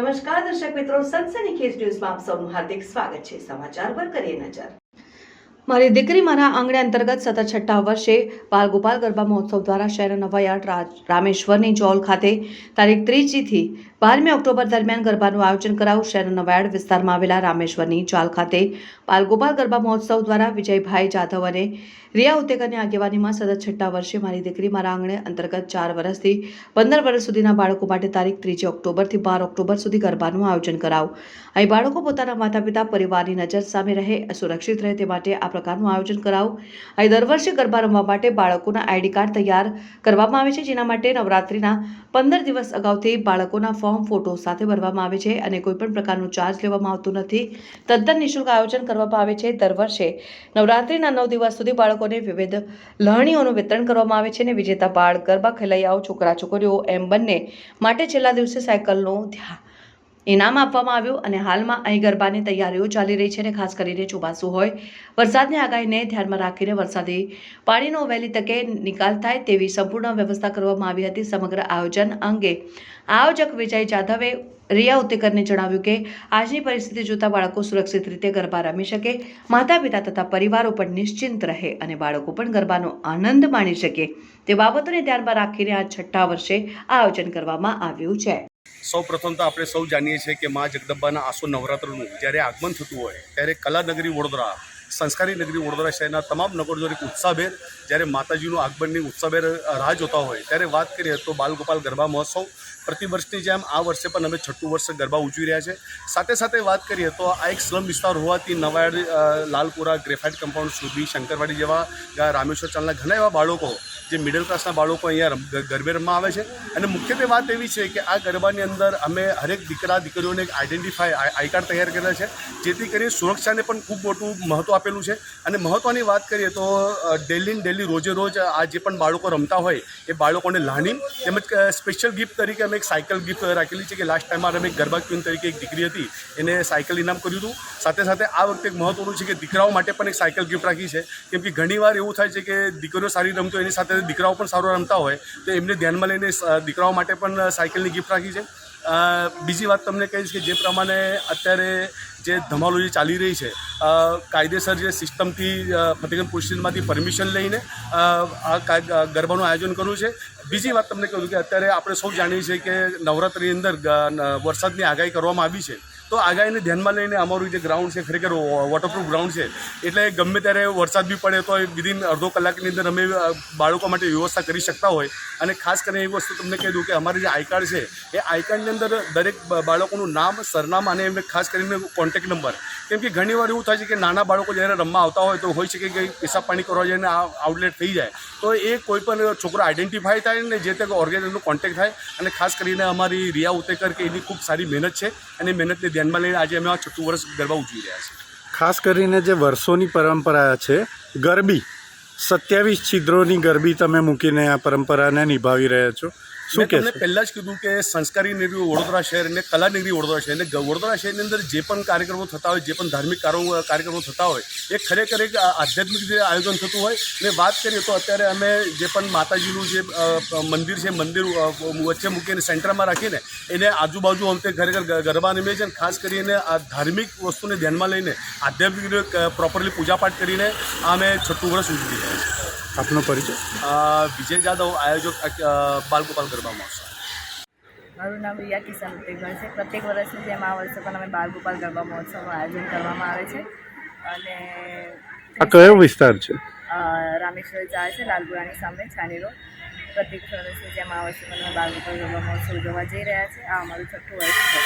નમસ્કાર, દર્શક મિત્રો. સનસની કેસ ન્યૂઝમાં આપ સૌનું હાર્દિક સ્વાગત છે. સમાચાર પર કરીએ નજર. મારી દીકરી મારા આંગણે અંતર્ગત સતત છઠ્ઠા વર્ષે બાલ ગોપાલ ગરબા મહોત્સવ દ્વારા શહેરના નવાયાર્ડ રામેશ્વરની ચોલ ખાતે તારીખ ત્રીજીથી બારમી ઓક્ટોબર દરમિયાન ગરબાનું આયોજન કરાવું શહેરના નવાયાર્ડ વિસ્તારમાં આવેલા રામેશ્વરની ચાલ ખાતે બાલગોપાલ ગરબા મહોત્સવ દ્વારા વિજયભાઈ જાધવ અને રિયા ઉત્તેકરની આગેવાનીમાં સતત છઠ્ઠા વર્ષે મારી દીકરી, મારા આંગણે અંતર્ગત ચાર વર્ષથી પંદર વર્ષ સુધીના બાળકો માટે તારીખ ત્રીજી ઓક્ટોબરથી બાર ઓક્ટોબર સુધી ગરબાનું આયોજન કરાવું. અહીં બાળકો પોતાના માતા પિતા પરિવારની નજર સામે રહે, સુરક્ષિત રહે તે માટે આ પ્રકારનું આયોજન કરાવું. અહીં દર વર્ષે ગરબા રમવા માટે બાળકોના આઈડી કાર્ડ તૈયાર કરવામાં આવે છે, જેના માટે નવરાત્રિના પંદર દિવસ અગાઉથી બાળકોના ફોર્મ ફોટો સાથે ભરવામાં આવે છે અને કોઈપણ પ્રકારનું ચાર્જ લેવામાં આવતું નથી. તદ્દન નિઃશુલ્ક આયોજન કરવામાં આવે છે દર વર્ષે. નવરાત્રિના નવ દિવસ સુધી બાળકોને વિવિધ લણણીઓનું વિતરણ કરવામાં આવે છે અને વિજેતા બાળ ગરબા ખેલૈયાઓ છોકરા છોકરીઓ એમ બંને માટે છેલ્લા દિવસે સાયકલનું ધ્યા- ઇનામ આપવામાં આવ્યું અને હાલમાં અહીં ગરબાની તૈયારીઓ ચાલી રહી છે અને ખાસ કરીને ચોમાસું હોય, વરસાદની આગાહીને ધ્યાનમાં રાખીને વરસાદી પાણીનો વહેલી તકે નિકાલ થાય તેવી સંપૂર્ણ વ્યવસ્થા કરવામાં આવી હતી સમગ્ર આયોજન અંગે. આયોજક વિજય જાધવે, રિયા ઉત્તેકરને જણાવ્યું કે, આજની પરિસ્થિતિ જોતા બાળકો સુરક્ષિત રીતે ગરબા રમી શકે માતા પિતા તથા પરિવારો પણ નિશ્ચિંત રહે અને બાળકો પણ ગરબાનો આનંદ માણી શકે. તે બાબતોને ધ્યાનમાં રાખીને આ છઠ્ઠા વર્ષે આ આયોજન કરવામાં આવ્યું છે. સૌ પ્રથમ તો આપણે સૌ જાણીએ છીએ કે મા જગદંબાના આસો નવરાત્રનું જ્યારે આગમન થતું હોય, ત્યારે કલાનગરી વડોદરા સંસ્કારી નગરી વડોદરા શહેરના તમામ નગરજોને એક ઉત્સાહભેર જ્યારે માતાજીનું આગમનની ઉત્સાહભેર રાહ જોતા હોય ત્યારે વાત કરીએ તો બાલગોપાલ ગરબા મહોત્સવ. પ્રતિવર્ષની જેમ આ વર્ષે પણ અમે છઠ્ઠું વર્ષ ગરબા ઉજવી રહ્યા છે. સાથે સાથે વાત કરીએ તો આ એક સ્લમ વિસ્તાર હોવાથી નવાડ લાલપુરા, ગ્રેફાઇટ કમ્પાઉન્ડ સુધી શંકરવાડી જેવા રામેશ્વર ચાલના ઘણા એવા બાળકો જે મિડલ ક્લાસના બાળકો અહીંયા ગરબે રમવા આવે છે. અને મુખ્યત્વે વાત એવી છે કે આ ગરબાની અંદર અમે હરેક દીકરા, દીકરીઓને એક આઈડેન્ટિફાઈ આઈ કાર્ડ તૈયાર કરેલા છે. જેથી કરીને સુરક્ષાને પણ ખૂબ મોટું મહત્ત્વ આપેલું છે. અને મહત્ત્વની વાત કરીએ તો ડેલી ડેલી રોજે રોજ આ જે પણ બાળકો રમતા હોય, એ બાળકોને લાની તેમજ સ્પેશિયલ ગિફ્ટ તરીકે અમે એક સાયકલ ગિફ્ટ રાખેલી છે કે લાસ્ટ ટાઈમ અમે ગરબા ક્વીન તરીકે એક દીકરી હતી, એને સાયકલ ઇનામ કર્યું હતું. સાથે સાથે આ વખતે એક મહત્વનું છે કે દીકરાઓ માટે પણ એક સાયકલ ગિફ્ટ રાખી છે. કેમ કે ઘણીવાર એવું થાય છે કે દીકરીઓ સારી રમતો એની સાથે દીકરાઓ પણ સારું રમતા હોય, તો એમને ધ્યાનમાં લઈને દીકરાઓ માટે પણ સાયકલની ગિફ્ટ રાખી છે. બીજી વાત તમને કહીશ કે જે પ્રમાણે અત્યારે જે ધમાલો જે ચાલી રહી છે કાયદેસર જે સિસ્ટમથી ફતેગંજ પોલીસ પરમિશન લઈને આ ગરબાનું આયોજન કરવું છે. બીજી વાત તમને કહું કે અત્યારે આપણે સૌ જાણીએ છીએ કે નવરાત્રિની અંદર વરસાદની આગાહી કરવામાં આવી છે. તો આગાહીને ધ્યાનમાં લઈને અમારું જે ગ્રાઉન્ડ છે, ખરેખર વોટરપ્રૂફ ગ્રાઉન્ડ છે, એટલે ગમે ત્યારે વરસાદ બી પડે તો વિધિન અડધો કલાકની અંદર અમે બાળકો માટે વ્યવસ્થા કરી શકતા હોય. અને ખાસ કરીને એ વસ્તુ તમને કહી દઉં કે અમારી જે આઈ કાર્ડ છે, એ આઈ કાર્ડની અંદર દરેક બાળકોનું નામ, સરનામા અને એમને ખાસ કરીને કોન્ટેક્ટ નંબર કેમ કે ઘણીવાર એવું થાય છે કે નાના બાળકો જ્યારે રમવા આવતા હોય તો હોઈ શકે કે પેશાબ પાણી કરવા જઈને આઉટલેટ થઈ જાય. તો એ કોઈ પણ છોકરો આઈડેન્ટિફાય થાય ને જે તે ઓર્ગેનાઇઝરનો કોન્ટેક્ટ થાય. અને ખાસ કરીને અમારી રિયા ઉતેકર કે એની ખૂબ સારી મહેનત છે અને મહેનતને ધ્યાનમાં લઈને આજે અમે આ છઠ્ઠું વર્ષ ગરબા ઉજવી રહ્યા છીએ. ખાસ કરીને જે વર્ષોની પરંપરા છે, ગરબી, સત્યાવીસ છિદ્રોની ગરબી તમે મૂકીને આ પરંપરાને નિભાવી રહ્યા છો. શું મેં તમને પહેલાં જ કીધું કે સંસ્કારી નગરી વડોદરા શહેર અને કલા નગરી વડોદરા શહેર અને વડોદરા શહેરની અંદર જે પણ કાર્યક્રમો થતા હોય જે પણ ધાર્મિક કાર્યક્રમો થતા હોય એ ખરેખર એક આધ્યાત્મિક રીતે આયોજન થતું હોય. ને વાત કરીએ તો અત્યારે અમે જે પણ માતાજીનું જે મંદિર છે મંદિર વચ્ચે મૂકીને સેન્ટરમાં રાખીને એને આજુબાજુ અમે ખરેખર ગરબા રમીએ છીએ ખાસ કરીને આ ધાર્મિક વસ્તુને ધ્યાનમાં લઈને આધ્યાત્મિક રીતે પ્રોપરલી પૂજાપાઠ કરીને અમે છઠ્ઠું વર્ષ ઉજવી છીએ. આપનો પરિચય? અ, વિજય જાદવ આયોજક અ, બાલગોપાલ ગરબા મહોત્સવ. મારું નામ રિયા કિશન ઉત્તેગણ છે. પ્રત્યેક વર્ષની જેમ આ વર્ષે પણ અમે બાલ ગોપાલ ગરબા મહોત્સવનું આયોજન કરવામાં આવે છે. અને આ કયો વિસ્તાર છે? રામેશ્વર જાય છે લાલપુરાની સામે છાની રોડ. પ્રત્યેક વર્ષની જેમ આ વર્ષે પણ અમે બાલ ગોપાલ ગરબા મહોત્સવ ઉજવવા જઈ રહ્યા છે. આ અમારું છઠ્ઠું વર્ષ છે.